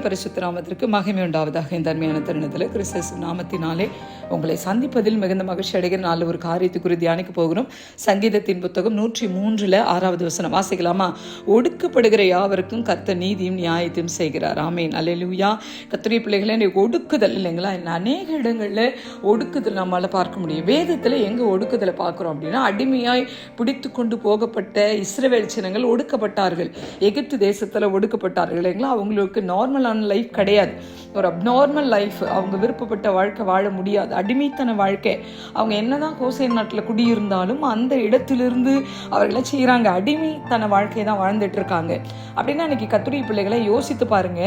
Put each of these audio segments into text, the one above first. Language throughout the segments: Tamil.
பரிசுத்த நாமத்திற்கு மகிமை உண்டாவதாக இந்த அருமையான தருணத்தில் கிறிஸ்தஸ் நாமத்தினாலே உங்களை சந்திப்பதில் மிகுந்த மகிழ்ச்சி அடைகிற நாலு ஒரு காரியத்தை குறித்து தியானிக்க போகிறோம். சங்கீதத்தின் புத்தகம் நூற்றி மூன்றில் ஆறாவது வசனம். வாசிக்கலாமா? ஒடுக்கப்படுகிற யாவருக்கும் கத்த நீதியும் நியாயத்தையும் செய்கிறார். ஆமேன். அல்லேலூயா. கத்திரி பிள்ளைகளை இன்னைக்கு ஒடுக்குதல் இல்லைங்களா? அநேக இடங்களில் ஒடுக்குதல் நம்மளால் பார்க்க முடியும். வேதத்தில் எங்கே ஒடுக்குதலை பார்க்குறோம் அப்படின்னா அடிமையாய் பிடித்து கொண்டு போகப்பட்ட இஸ்ரவேல் சின்னங்கள் ஒடுக்கப்பட்டார்கள். எகிப்து தேசத்தில் ஒடுக்கப்பட்டார்கள் இல்லைங்களா? அவங்களுக்கு நார்மலான லைஃப் கிடையாது. ஒரு அப்நார்மல் லைஃப் அவங்க விருப்பப்பட்ட வாழ்க்கை வாழ முடியாது. அடிமைத்தன வாழ்க்கை. அவங்க என்னதான் கோசை நாட்டில் குடியிருந்தாலும் அந்த இடத்திலிருந்து அவர்களை செய்கிறாங்க அடிமைத்தன வாழ்க்கையை தான் வாழ்ந்துட்டு இருக்காங்க. அப்படின்னா இன்னைக்கு கத்துடைய பிள்ளைகளை யோசித்து பாருங்க.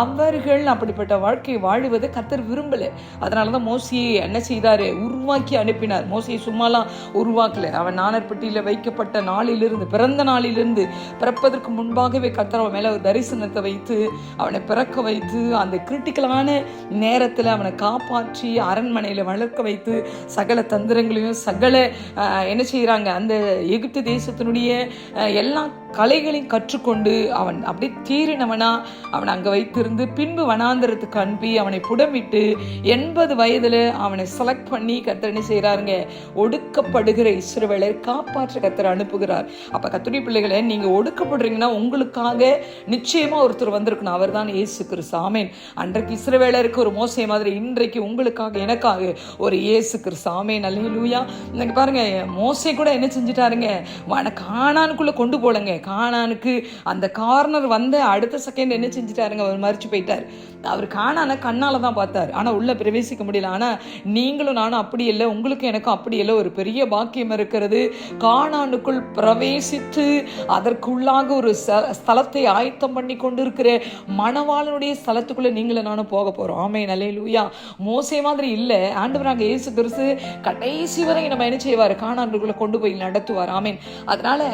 அவர்கள் அப்படிப்பட்ட வாழ்க்கையை வாழுவதை கத்தர் விரும்பலை. அதனால தான் மோசியை என்ன செய்தார்? உருவாக்கி அனுப்பினார். மோசியை சும்மாலாம் உருவாக்கல. அவன் நானற்பட்டியில் வைக்கப்பட்ட நாளிலிருந்து பிறந்த நாளிலிருந்து பிறப்பதற்கு முன்பாகவே கத்தர் அவன் மேலே ஒரு தரிசனத்தை வைத்து அவனை பிறக்க வைத்து அந்த கிரிட்டிக்கலான நேரத்தில் அவனை காப்பாற்றி அரண் அரண்மனையில் வளர்க்க வைத்து சகல தந்திரங்களையும் சகல என்ன செய்கிறாங்க அந்த எகிப்து தேசத்தினுடைய எல்லா கலைகளையும் கற்றுக்கொண்டு அவன் அப்படியே தீரினவனா அவன் அங்கே வைத்திருந்து பின்பு வனாந்தரத்துக்கு அனுப்பி அவனை புடமிட்டு எண்பது வயதில் அவனை செலக்ட் பண்ணி கத்தர் என்ன செய்கிறாருங்க ஒடுக்கப்படுகிற இஸ்ரவேலர் காப்பாற்ற கத்தர் அனுப்புகிறார். அப்போ கத்துரி பிள்ளைகளை நீங்கள் ஒடுக்கப்படுறீங்கன்னா உங்களுக்காக நிச்சயமாக ஒருத்தர் வந்திருக்கணும். அவர் தான் ஏசு கிறிஸ்து. ஆமேன். அன்றைக்கு இஸ்ரவேலருக்கு ஒரு மோசை மாதிரி இன்றைக்கு உங்களுக்காக எனக்காக ஒரு இயேசு கிறிஸ்து. ஆமேன். அல்லேலூயா. இன்னைக்கு பாருங்க மோசை கூட என்ன செஞ்சிட்டாருங்க? வன காணானுக்குள்ள கொண்டு போலங்க. காணானுக்கு அந்த கார்னர் வந்த அடுத்த செகண்ட் என்ன செஞ்சிட்டாருங்க? அவர் மறிச்சு போயிட்டார். அவர் காணான கண்ணால் தான் பார்த்தார். ஆனால் உள்ள பிரவேசிக்க முடியல. ஆனா நீங்களும் நானும் அப்படி இல்லை. உங்களுக்கும் எனக்கும் அப்படி இல்லை. ஒரு பெரிய பாக்கியம் இருக்கிறது. காணானுக்குள் பிரவேசித்து அதற்குள்ளாக ஒரு ஸ்தலத்தை ஆயத்தம் பண்ணி கொண்டிருக்கிற மணவாளனுடைய ஸ்தலத்துக்குள்ள நீங்களும் நானும் போக போகிறோம் ஆமே நல்லே லூயா மோசே மாதிரி இல்லை. ஆண்டவராக இயேசு கிறிஸ்து கடைசி வரை நம்ம என்ன செய்வார்? காணாண்டுக்குள்ள கொண்டு போய் நடத்துவார். ஆமீன். அதனால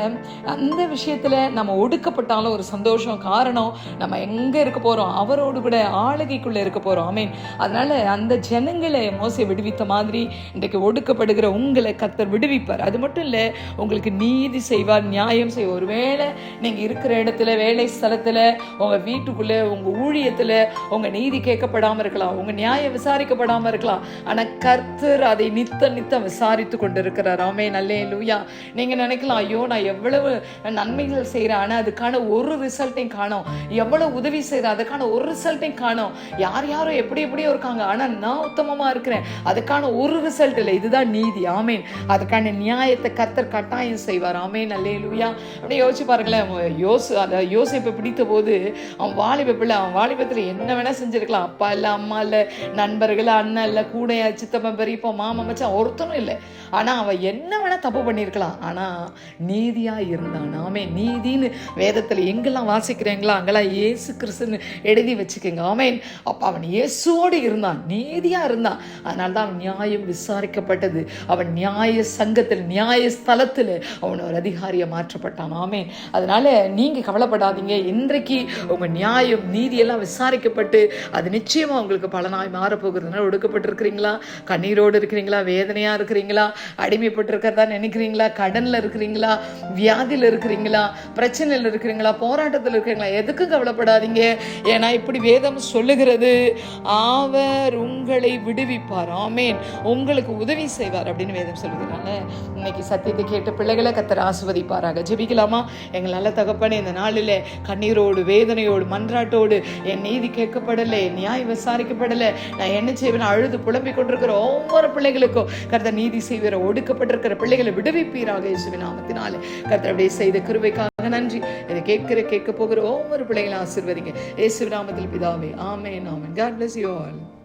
அந்த விஷயத்தில் நம்ம ஒடுக்கப்பட்டாலும் ஒரு சந்தோஷம் காரணம் நம்ம எங்க இருக்க போறோம் அவரோடு கூட ஆளுகைக்குள்ளே இருக்க போறோம். ஆமீன் அதனால அந்த ஜனங்களை மோசை விடுவித்த மாதிரி இன்றைக்கு ஒடுக்கப்படுகிற உங்களை கத்தர் விடுவிப்பார். அது மட்டும் இல்லை உங்களுக்கு நீதி செய்வார் நியாயம் செய்வார். ஒருவேளை நீங்க இருக்கிற இடத்துல வேலை ஸ்தலத்துல உங்க வீட்டுக்குள்ளே உங்க ஊழியத்துல உங்க நீதி கேட்கப்படாம இருக்கலாம் உங்க நியாயம் விசாரிக்கப்படாம இருக்கலாம். ஆனா கர்த்தர் அதை நித்த நித்தம் விசாரித்து கொண்டு இருக்கிறார் ஆமே நல்லே லூயா நீங்க நினைக்கலாம் ஐயோ நான் எவ்வளவு நன்மை நன்மைகள் செய்கிறேன் ஆனா அதுக்கான ஒரு ரிசல்ட்டையும் காணோம். எவ்வளவு உதவி செய்கிறேன் அதுக்கான ஒரு ரிசல்ட்டையும் காணோம். யார் யாரோ எப்படி எப்படியோ இருக்காங்க. ஆனால் நான் உத்தமமா இருக்கிறேன். அதுக்கான ஒரு ரிசல்ட் இல்லை. இதுதான் நீதி. ஆமேன். அதுக்கான நியாயத்தை கர்த்தர் கட்டாயம் செய்வார். ஆமேன். அல்லே லூயா அப்படியே யோசிச்சு பாருங்களேன். அவன் யோசு அந்த யோசிப்பை பிடித்த போது அவன் வாலிப பிள்ளை அவன் வாலிபத்தில் என்ன வேணால் செஞ்சுருக்கலாம். அப்பா இல்லை அம்மா இல்லை நண்பர்கள் அண்ணன் இல்லை கூடையா சித்தப்பா பெரியப்பா மாமா மச்சான் ஒருத்தனும் இல்லை. ஆனால் அவன் என்ன வேணால் தப்பு பண்ணியிருக்கலாம் ஆனால் நீதியாக இருந்தான். ஆமேன். நீதின்னு வேதத்தில் எங்கெல்லாம் வாசிக்கிறீங்களோ அங்கெல்லாம் இயேசு கிறிஸ்துன்னு எழுதி வச்சுக்கோங்க. ஆமேன். அப்போ அவன் இயேசுவோடு இருந்தான். நீதியாக இருந்தான். அதனால தான் அவன் நியாயம் விசாரிக்கப்பட்டது. அவன் நியாய சங்கத்தில் நியாய ஸ்தலத்தில் அவன் ஒரு அதிகாரியை மாற்றப்பட்டான். ஆமேன். அதனால் நீங்கள் கவலைப்படாதீங்க. இன்றைக்கு உங்கள் நியாயம் நீதியெல்லாம் விசாரிக்கப்பட்டு அது நிச்சயமாக உங்களுக்கு பலனாய் மாறப்போகிறதுனால ஒடுக்கப்பட்டிருக்கிறீங்களா? கண்ணீரோடு இருக்கிறீங்களா? வேதனையாக இருக்கிறீங்களா? அடிமைப்பட்டிருக்கிறதா நினைக்கிறீங்களா? கடனில் இருக்கிறீங்களா? வியாதியில் இருக்கிறீங்களா? பிரச்சனையில் இருக்கிறீங்களா? போராட்டத்தில் இருக்கிறீங்களா? எதுக்கும் கவலைப்படாதீங்க. ஏன்னா இப்படி வேதம் சொல்லுகிறது அவர் உங்களை விடுவிப்பார். ஆமேன். உங்களுக்கு உதவி செய்வார் அப்படின்னு வேதம் சொல்லுகிறாங்க. இன்னைக்கு சத்தியத்தை கேட்ட பிள்ளைகளை கத்தர் ஆசிர்வதிப்பாராக. ஜெபிக்கலாமா? எங்கள் நல்ல தகப்பனே இந்த நாளில் கண்ணீரோடு வேதனையோடு மன்றாட்டோடு என் நீதி கேட்கப்படலை என் நியாயம் விசாரிக்கப்படலை. நான் என்ன செய்வேன்? அழுது புலம்பிக் கொண்டிருக்கிற ஒவ்வொரு பிள்ளைகளுக்கும் கருத்த நீதி செய்வீர ஒடுக்கப்பட்டிருக்கிற பிள்ளைகளை விடுவிப்பீராக இயேசுவின் நாமத்தினாலே. கருத்த அப்படியே செய்த கிருபைக்காக நன்றி. இதை கேட்கிற கேட்க போகிற ஒவ்வொரு பிள்ளைகளும் ஆசிர்வதிங்க. ஏசு நாமத்தில் பிதாவே. ஆமே நாமன் காட் பிளஸ் யூ ஆல்